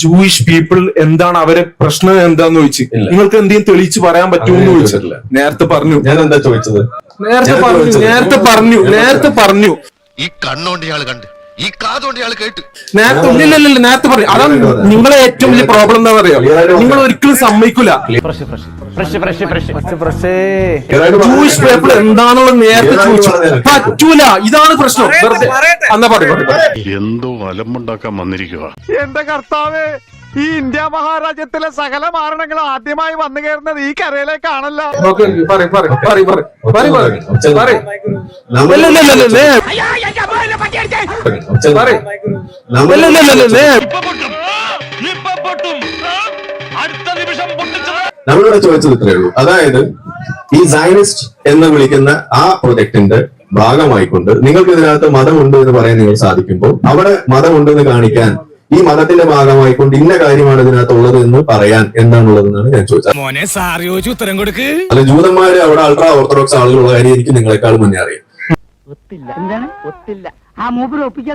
Jewish people എന്താണ് അവരെ പ്രശ്നം എന്താന്ന് ചോദിച്ചു. നിങ്ങൾക്ക് എന്തെങ്കിലും തെളിയിച്ച് പറയാൻ പറ്റുമെന്ന് ചോദിച്ചിട്ടില്ല. നേരത്തെ പറഞ്ഞു. ഞാൻ എന്താ ചോദിച്ചത്? നേരത്തെ പറഞ്ഞു. നേരത്തെ പറഞ്ഞു നേരത്തെ പറഞ്ഞു. ഈ കണ്ണോണ്ട് ഇയാൾ കണ്ട്. ഈ കാതുകൊണ്ട് ഇയാൾ കേട്ട്. നേരത്തെ ഇല്ലില്ലല്ല നേരത്തെ പറയും. അതാണ് നിങ്ങളെ ഏറ്റവും വലിയ പ്രോബ്ലം എന്താ പറയാ നിങ്ങൾ ഒരിക്കലും സമ്മതിക്കൂല. ജൂയിഷ് പീപ്പിൾ എന്താണെന്നുള്ളത് നേരത്തെ ചോദിച്ചു. പറ്റൂല. ഇതാണ് പ്രശ്നം. വെറുതെ. എന്നാ പറയും എന്തോ അലമ്പുണ്ടാക്കാൻ വന്നിരിക്കുക എന്റെ കർത്താവേ ഈ ഇന്ത്യ മഹാരാജ്യത്തിലെ സകല മാരണങ്ങൾ ആദ്യമായി വന്നു കയറുന്നത് ഈ കരയിലേക്കാണല്ലോ. പറയും പറയും പറയും പറയും പറയും നമ്മളിവിടെ ചോദിച്ചത് ഇത്രയേ ഉള്ളൂ. അതായത് ഈ സയനിസ്റ്റ് എന്ന് വിളിക്കുന്ന ആ പ്രൊജക്ടിന്റെ ഭാഗമായിക്കൊണ്ട് നിങ്ങൾക്ക് ഇതിനകത്ത് മതമുണ്ട് എന്ന് പറയാൻ നിങ്ങൾ സാധിക്കുമ്പോൾ അവിടെ മതമുണ്ട് എന്ന് കാണിക്കാൻ ഈ മതത്തിന്റെ ഭാഗമായിക്കൊണ്ട് ഇന്ന കാര്യമാണ് ഇതിനകത്ത് ഉള്ളത് എന്ന് പറയാൻ എന്താണുള്ളതെന്നാണ് ഞാൻ ചോദിച്ചത്. മോനെ സാർ ചോദിച്ചു ഉത്തരം കൊടുക്ക്. അല്ല ജൂതന്മാര് അവിടെ അൾട്രാ ഓർത്തഡോക്സ് ആളുകളുള്ള കാര്യം എനിക്ക് നിങ്ങളെക്കാൾ മുന്നേ അറിയാം ഒത്തില്ല. എന്താണ്? ഒത്തില്ല. ആ മൂപ്പര് ഒപ്പിക്കാൻ